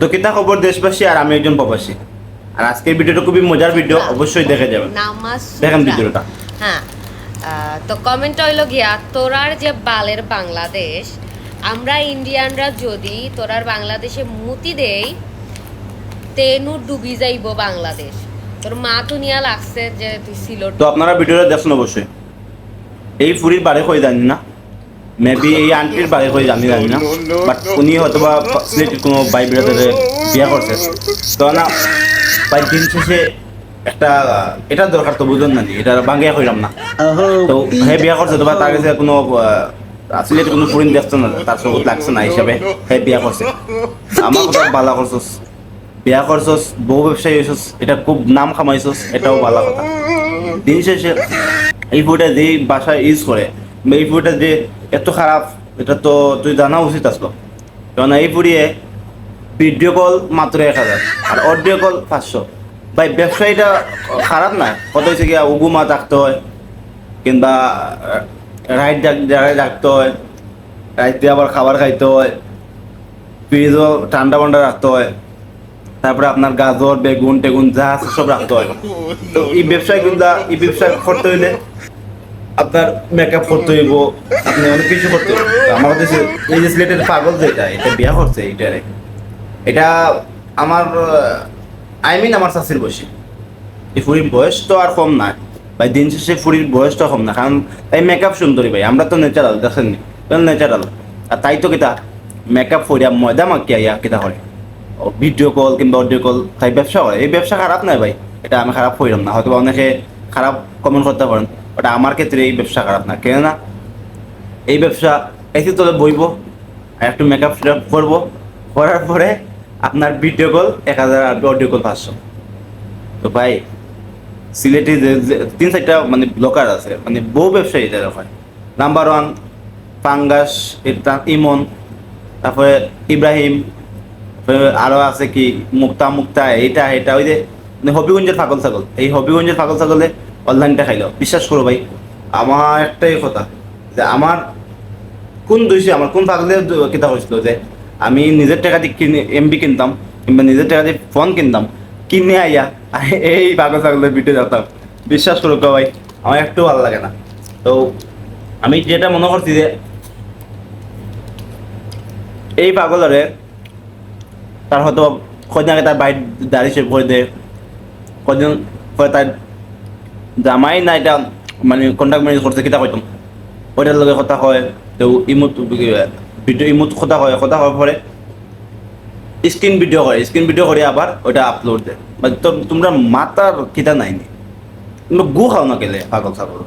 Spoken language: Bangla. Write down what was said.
তো কিতা খবর দেশবাসী আর আমি একজন প্রবাসী আর আজকের ভিডিওটা খুবই মজার ভিডিও অবশ্যই দেখে যাবেন দেখেন ভিডিওটা হ্যাঁ তো কমেন্ট হইল গিয়া তোরার যে বালের বাংলাদেশ আমরা ইন্ডিয়ানরা যদি তোরার বাংলাদেশে মুতি দেই তেনু ডুবি যাইব বাংলাদেশ। তোর মা তো নিয়া লাগছে যে তুই সিলোট তো আপনারা ভিডিওটা দেখুন অবশ্যই। এই ফুরির বাড়ি কই জানি না। মেবি এই আন্টির বাড়ি কই জানি জানি না। বাট উনি হয়তো বা সিলেটের কোনো ভাই বিরাদারে বিয়া করছে তো না ভাই দিন শেষে একটা এটা দরকার তো বুঝুন না এটা বাঙ্গিয়া কইলাম না। তো হে বিয়া করছে তো বা তার কাছে কোনো আহ, সিলেটে কোনো ফুরিন দেখছে না তার চকুত লাগছে না হিসাবে হে বিয়া করছে আমার কথা ভালো করছস বিয়া করছস বউ ব্যবসায়ী হয়েছস এটা খুব নাম কামাইছস এটাও ভালো কথা। দিন শেষে এই ফুটা যে বাসায় ইউজ করে এই ফুটা যে এত খারাপ, এটা তো তুই জানা উচিত আসলো কারণ এই ফুড়িয়ে ভিডিও কল মাত্র এক হাজার আর অডিও কল পাঁচশো। ভাই, ব্যবসায়ীটা খারাপ না? কত হয়েছে গিয়া উগুমা থাকতে হয়, কিংবা রাইট রাখতে হয় রাইট দিয়ে আবার খাবার খাইতে হয়, ফ্রিজও ঠান্ডা পান্ডা রাখতে হয়, তারপরে আপনার গাজর, বেগুন, টেগুন যা সব রাখতে হয়। তো এই ব্যবসায় কিন্তু এই ব্যবসা করতে হইলে আপনার মেকআপ করতে হইব, আপনি অনেক কিছু করতে হইব। আমার কাছে এই যে সিলেটের পাগল যেটা এটা বিয়া করছে এইটারে। এটা আমার আই মিন আমার শাশির বসে এই ফুরির বয়স তো আর কম না। ভাই, দিন শেষে ফুরির বয়সটা কম না। কারণ তাই মেকআপ সুন্দরী ভাই, আমরা তো ন্যাচারাল দেখেন ন্যাচারাল আর তাই তো কিতা মেকআপ করিয়া ময়দা মাখিয়া ইয়া কিতা করে ভিডিও কল কিংবা অডিও কল তাই ব্যবসা করে এই ব্যবসা খারাপ নয় ভাই। এটা আমি খারাপ করিলাম না। হয়তো অনেকে খারাপ কমেন্ট করতে পারেন। ওটা আমার ক্ষেত্রে এই ব্যবসা খারাপ না। কেননা এই ব্যবসা এসি তোলে বইব, আর একটু মেকআপ করব, করার পরে আপনার ভিডিও কল এক হাজার আর অডিও কল পাঁচশো। তো ভাই, সিলেটে তিন চারটা মানে ব্লকার আছে মানে বহু ব্যবসায়ী এটা হয় নাম্বার ওয়ান পাঙ্গাস ইমন, তারপরে ইব্রাহিম, তারপরে আরও আছে কি, মুক্তা মুক্তা এইটা এটা, ওই যে মানে হবিগঞ্জের ফাগল ছাগল। এই হবিগঞ্জের ফাগল ছাগলে অনলাইনটা খাইলো। বিশ্বাস করো ভাই, আমার একটাই কথা যে আমার কোন দোষী, আমার কোন পাগলের দ- কিতা হয়েছিল যে আমি নিজের টাকা দিয়ে কিনে এমবি কিনতাম কিংবা নিজের টাকা দিয়ে ফোন কিনতাম, কিনে আইয়া এই পাগল ছাগলের ভিডিও যেতাম বিশ্বাস করো ভাই, আমার একটু ভালো লাগে না। তো আমি যেটা মনে করছি যে এই পাগলরে তার হয়তো কদিন আগে তার বাইর দাড়ি শেভ করে দেয় কদিন পরে তার জামাই না এটা মানে কন্ট্যাক্ট ম্যানেজ করছে, কিতা কইতাম? ওইটার লগে কথা হয় তো ইমুত ভিডিও ইমুত কথা হয়, কথা হওয়ার পরে স্ক্রিন ভিডিও করে স্ক্রিন ভিডিও করে আবার ওটা আপলোড দেয়। মানে তোমরা মাতার কিতা নাইনি তোমরা গু খাও না গেলে পাগল ছাগল